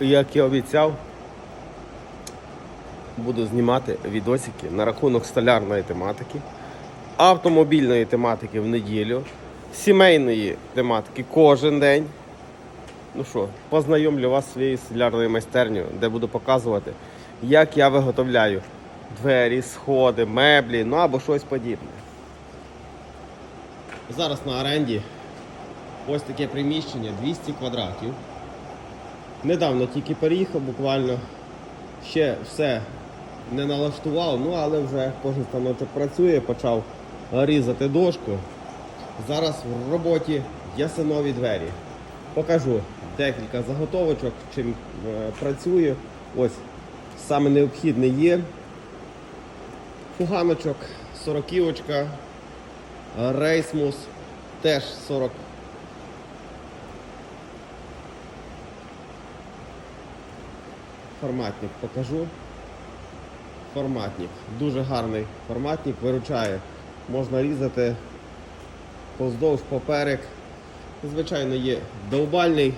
як і обіцяв, буду знімати відосики на рахунок столярної тематики, автомобільної тематики в неділю, сімейної тематики кожен день. Ну що, познайомлю вас своєю столярною майстернею, де буду показувати, як я виготовляю двері, сходи, меблі, ну або щось подібне. Зараз на оренді ось таке приміщення 200 квадратів. Недавно тільки переїхав, буквально ще все не налаштував, ну але вже кожен станочок працює, почав різати дошку. Зараз в роботі ясенові двері. Покажу декілька заготовочок, чим е, працюю. Ось саме необхідне є. Фуганочок, сороківочка, рейсмус, теж 40 Форматник покажу. Форматник. Дуже гарний форматник, виручає. Можна різати поздовж поперек. Звичайно, є довбальний.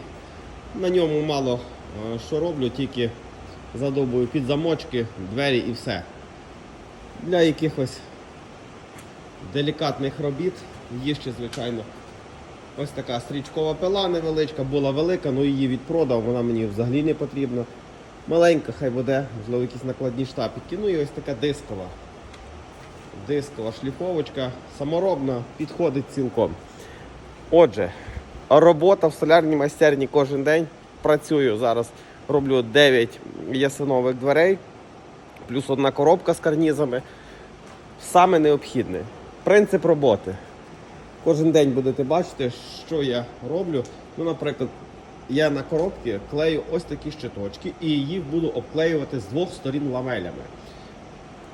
На ньому мало е, що роблю, тільки задовбую під замочки, двері і все. Для якихось делікатних робіт є ще, звичайно, ось така стрічкова пила невеличка, була велика, але її відпродав, вона мені взагалі не потрібна. Маленька, хай буде, можливо, якісь накладні штапики. Ну і ось така дискова. Дискова шліфовочка, саморобна, підходить цілком. Отже, робота в солярній майстерні кожен день. Працюю зараз, роблю 9 ясенових дверей, плюс одна коробка з карнізами. Саме необхідне. Принцип роботи. Кожен день будете бачити, що я роблю. Ну, наприклад, я на коробки клею ось такі щиточки і їх буду обклеювати з двох сторін ламелями.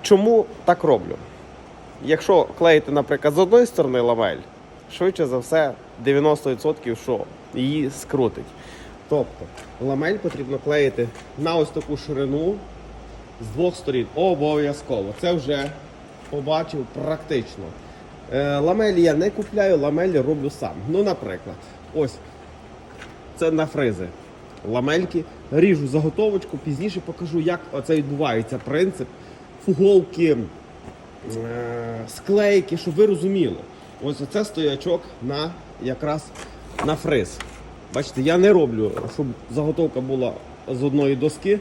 Чому так роблю? Якщо клеїти, наприклад, з одної сторони ламель, швидше за все 90% що її скрутить. Тобто ламель потрібно клеїти на ось таку ширину з двох сторін. Обов'язково. Це вже побачив практично. Е, ламелі я не купляю, ламелі роблю сам. Ну, наприклад, ось це на фризи. Ламельки. Ріжу заготовочку, пізніше покажу, як це відбувається принцип фуголки, е, склейки, щоб ви розуміли. Ось це стоячок на якраз на фриз. Бачите, я не роблю, щоб заготовка була з одної доски,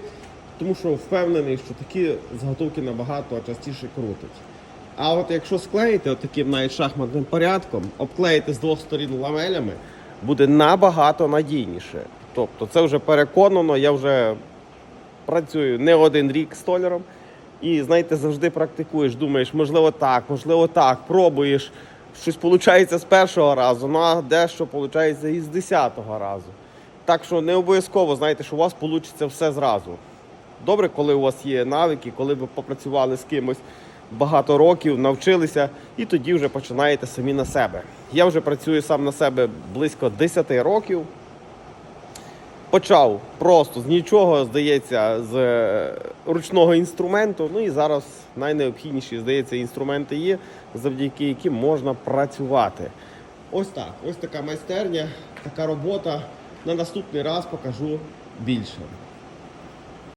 тому що впевнений, що такі заготовки набагато частіше крутить. А от якщо склеїти от таким навіть шахматним порядком, обклеїти з двох сторін ламелями, буде набагато надійніше. Тобто це вже переконано, я вже працюю не один рік столяром. І знаєте, завжди практикуєш, думаєш, можливо так, можливо так, пробуєш. Щось виходить з першого разу, ну а дещо виходить і з десятого разу. Так що не обов'язково знаєте, що у вас вийде все зразу. Добре, коли у вас є навики, коли ви попрацювали з кимось багато років, навчилися, і тоді вже починаєте самі на себе. Я вже працюю сам на себе близько 10 років. Почав просто з нічого, здається, з е, ручного інструменту. Ну і зараз найнеобхідніші, здається, інструменти є, завдяки яким можна працювати. Ось так, ось така майстерня, така робота. На наступний раз покажу більше.